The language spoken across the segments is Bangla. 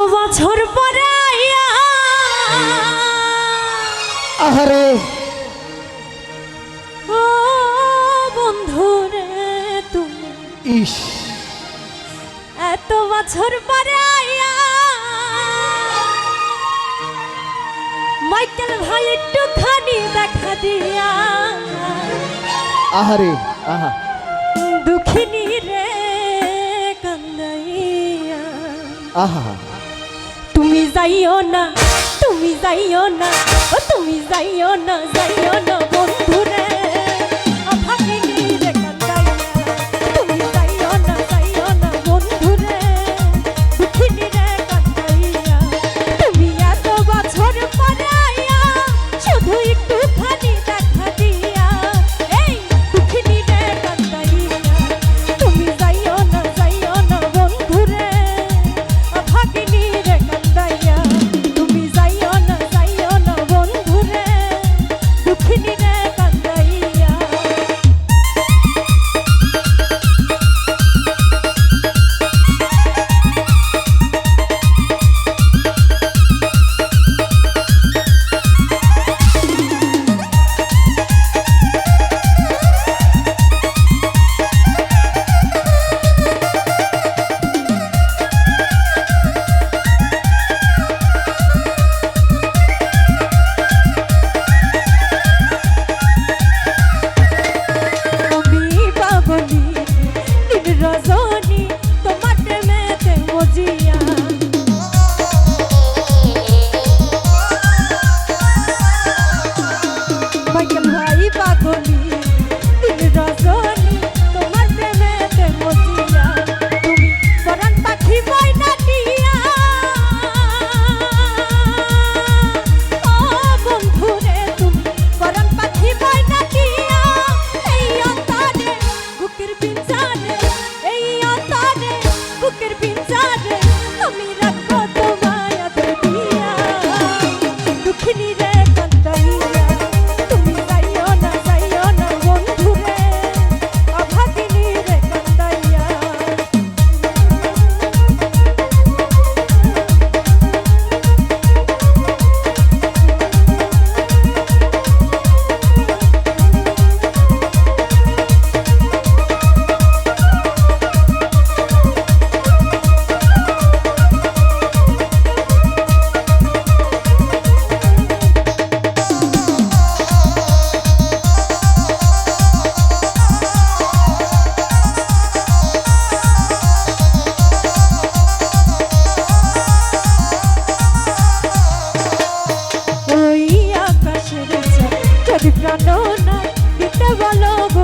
বছর আহারে। ও বন্ধু রে তুমি ইস। এত বছর পরাইয়া। মাইকেল ভাই একটুখানি দেখা দিয়া। আহারে আহা। দুঃখিনী রে কান্দাইয়া। আহা। যাইও না তুমি যাইও না ও তুমি যাইও না যাইও না বন্ধু। বিপ্রাণ না দিতে বলো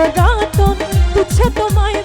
সগাতন তুচ্ছে তোমায়